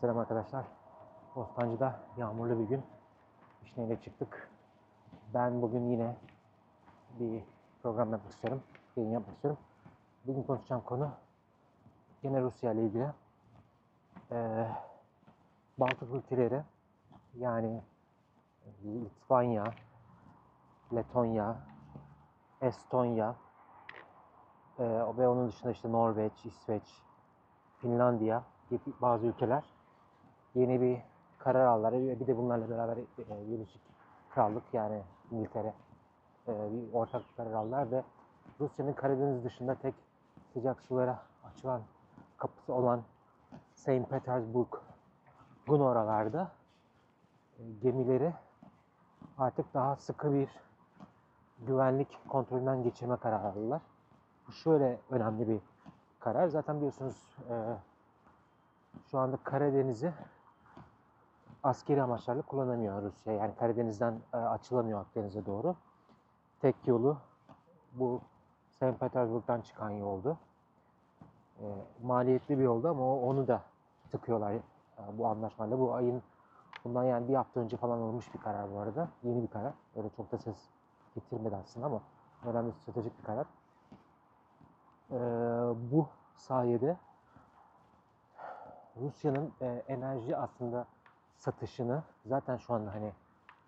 Selam arkadaşlar. Bostancı'da yağmurlu bir gün. İşneyle çıktık. Ben bugün yine bir program yapmak istiyorum. Yayın yapmak istiyorum. Bugün konuşacağım konu yine Rusya ile ilgili. Ee, Baltık ülkeleri yani Litvanya, Letonya, Estonya ee, ve onun dışında işte Norveç, İsveç, Finlandiya gibi bazı ülkeler yeni bir karar aldılar. Bir de bunlarla beraber e, Birleşik Krallık yani İngiltere e, bir ortak karar aldılar ve Rusya'nın Karadeniz dışında tek sıcak sulara açılan kapısı olan Saint Petersburg gun oralarda e, gemileri artık daha sıkı bir güvenlik kontrolünden geçirme kararı aldılar. Bu şöyle önemli bir karar. Zaten biliyorsunuz e, şu anda Karadeniz'i askeri amaçlarla kullanamıyor Rusya. Yani Karadeniz'den e, açılamıyor Akdeniz'e doğru. Tek yolu bu St. Petersburg'dan çıkan yoldu. E, maliyetli bir yoldu ama onu da tıkıyorlar e, bu anlaşmayla. Bu ayın bundan yani bir hafta önce falan alınmış bir karar bu arada. Yeni bir karar. Öyle çok da ses getirmedi aslında ama önemli stratejik bir karar. Bu sayede Rusya'nın enerji aslında satışını zaten şu anda hani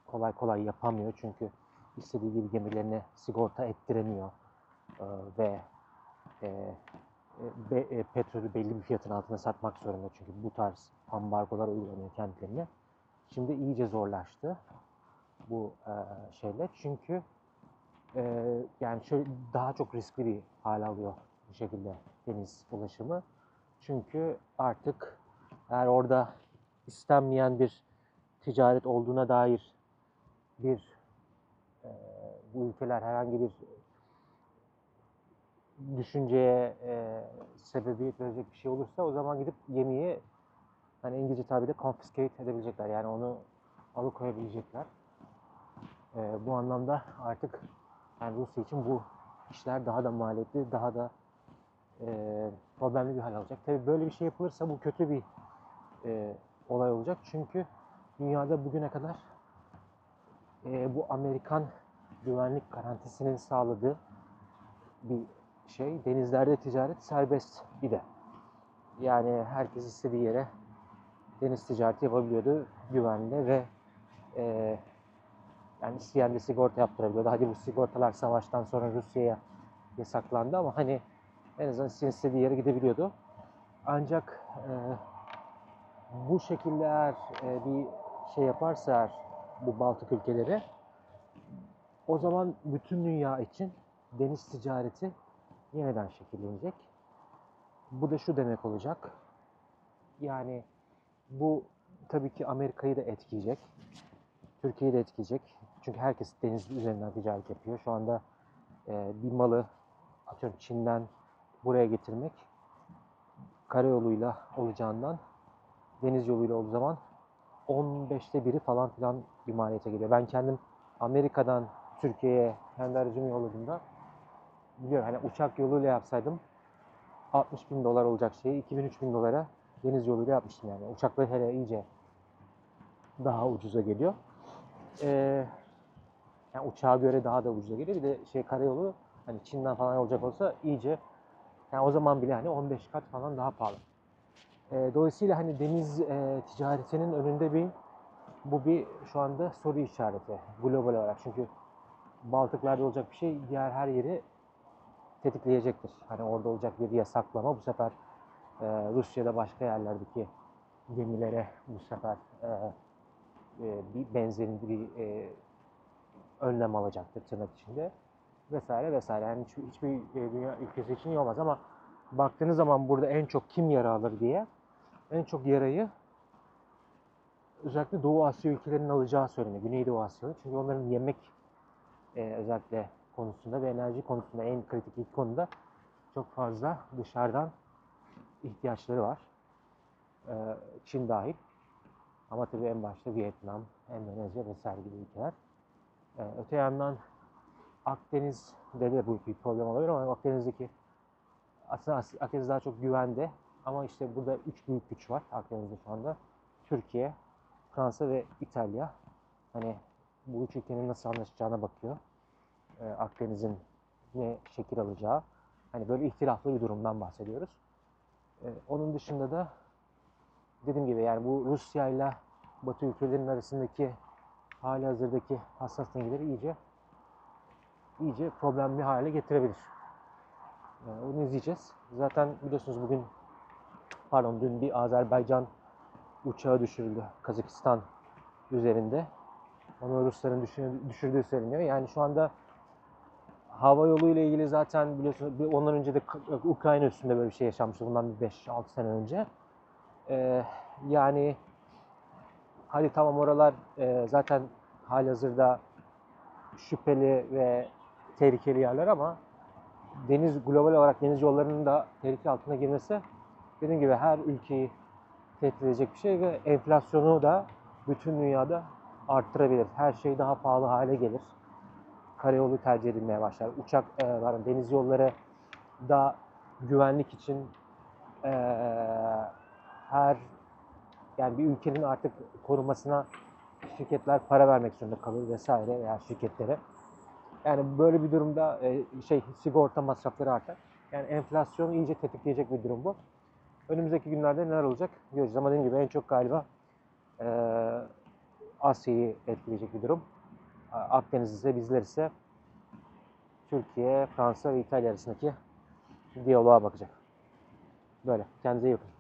kolay kolay yapamıyor çünkü istediği gibi gemilerine sigorta ettiremiyor E, ve e, e, be- e, petrolü belli bir fiyatın altına satmak zorunda çünkü bu tarz ambargolar uygulanıyor kendilerine. Şimdi iyice zorlaştı bu e, şeyler çünkü e, yani şöyle daha çok riskli bir hale alıyor bu şekilde deniz ulaşımı. Çünkü artık eğer orada istenmeyen bir ticaret olduğuna dair bir e, bu ülkeler herhangi bir düşünceye e, sebebiyet verecek bir şey olursa o zaman gidip gemiyi hani İngilizce tabirle confiscate edebilecekler. Yani onu alıkoyabilecekler. E, bu anlamda artık yani Rusya için bu işler daha da maliyetli, daha da e, problemli bir hal alacak. Tabii böyle bir şey yapılırsa bu kötü bir e, olay olacak. Çünkü dünyada bugüne kadar e, bu Amerikan güvenlik garantisinin sağladığı bir şey. Denizlerde ticaret serbest de. Yani herkes istediği yere deniz ticareti yapabiliyordu güvenli ve e, yani isteyen de sigorta yaptırabiliyordu. Hadi bu sigortalar savaştan sonra Rusya'ya yasaklandı ama hani en azından istediği yere gidebiliyordu. Ancak e, bu şekilde eğer e, bir şey yaparsa eğer bu Baltık ülkeleri o zaman bütün dünya için deniz ticareti yeniden şekillenecek. Bu da şu demek olacak. Yani bu tabii ki Amerika'yı da etkileyecek. Türkiye'yi de etkileyecek. Çünkü herkes deniz üzerinden ticaret yapıyor. Şu anda e, bir malı atıyorum Çin'den buraya getirmek karayoluyla olacağından deniz yoluyla olduğu zaman 15'te biri falan filan bir maliyete geliyor. Ben kendim Amerika'dan Türkiye'ye kendi aracımı yolladığımda biliyorum hani uçak yoluyla yapsaydım 60 bin dolar olacak şeyi 2000-3000 bin dolara deniz yoluyla yapmıştım yani. Uçakla hele iyice daha ucuza geliyor. Ee, yani uçağa göre daha da ucuza geliyor. Bir de şey karayolu hani Çin'den falan olacak olsa iyice yani o zaman bile hani 15 kat falan daha pahalı. E, dolayısıyla hani deniz e, ticaretinin önünde bir bu bir şu anda soru işareti global olarak. Çünkü Baltıklarda olacak bir şey diğer her yeri tetikleyecektir. Hani orada olacak bir yasaklama bu sefer e, Rusya'da başka yerlerdeki gemilere bu sefer e, e, bir benzerin bir e, önlem alacaktır tırnak içinde vesaire vesaire. Yani hiçbir, hiçbir e, dünya ülkesi için iyi olmaz ama baktığınız zaman burada en çok kim yara alır diye en çok yarayı özellikle Doğu Asya ülkelerinin alacağı söyleniyor. Güneydoğu Asya. Çünkü onların yemek e, özellikle konusunda ve enerji konusunda en kritik iki konuda çok fazla dışarıdan ihtiyaçları var. E, Çin dahil. Ama tabii en başta Vietnam, Endonezya vesaire gibi ülkeler. E, öte yandan Akdeniz'de de bu bir problem olabilir ama Akdeniz'deki aslında Akdeniz daha çok güvende Ama işte burada üç büyük güç var Akdeniz'de şu anda. Türkiye, Fransa ve İtalya. Hani bu üç ülkenin nasıl anlaşacağına bakıyor. Ee, Akdeniz'in ne şekil alacağı. Hani böyle ihtilaflı bir durumdan bahsediyoruz. Ee, onun dışında da dediğim gibi yani bu Rusya ile Batı ülkelerinin arasındaki hali hazırdaki hassas dengeleri iyice iyice problemli hale getirebilir. Ee, onu izleyeceğiz. Zaten biliyorsunuz bugün pardon dün bir Azerbaycan uçağı düşürüldü Kazakistan üzerinde. Onu Rusların düşür- düşürdüğü söyleniyor. Yani şu anda hava yolu ile ilgili zaten biliyorsunuz ondan önce de Ukrayna üstünde böyle bir şey yaşanmıştı bundan bir 5-6 sene önce. Ee, yani hadi tamam oralar e, zaten halihazırda şüpheli ve tehlikeli yerler ama deniz global olarak deniz yollarının da tehlike altına girmesi dediğim gibi her ülkeyi tehdit edecek bir şey ve enflasyonu da bütün dünyada arttırabilir. Her şey daha pahalı hale gelir. Karayolu tercih edilmeye başlar. Uçak, e, deniz yolları da güvenlik için e, her yani bir ülkenin artık korumasına şirketler para vermek zorunda kalır vesaire veya şirketlere. Yani böyle bir durumda e, şey sigorta masrafları artar. Yani enflasyonu iyice tetikleyecek bir durum bu. Önümüzdeki günlerde neler olacak göreceğiz. Ama dediğim gibi en çok galiba e, Asya'yı etkileyecek bir durum. Akdeniz ise bizler ise Türkiye, Fransa ve İtalya arasındaki diyaloğa bakacak. Böyle. Kendinize iyi bakın.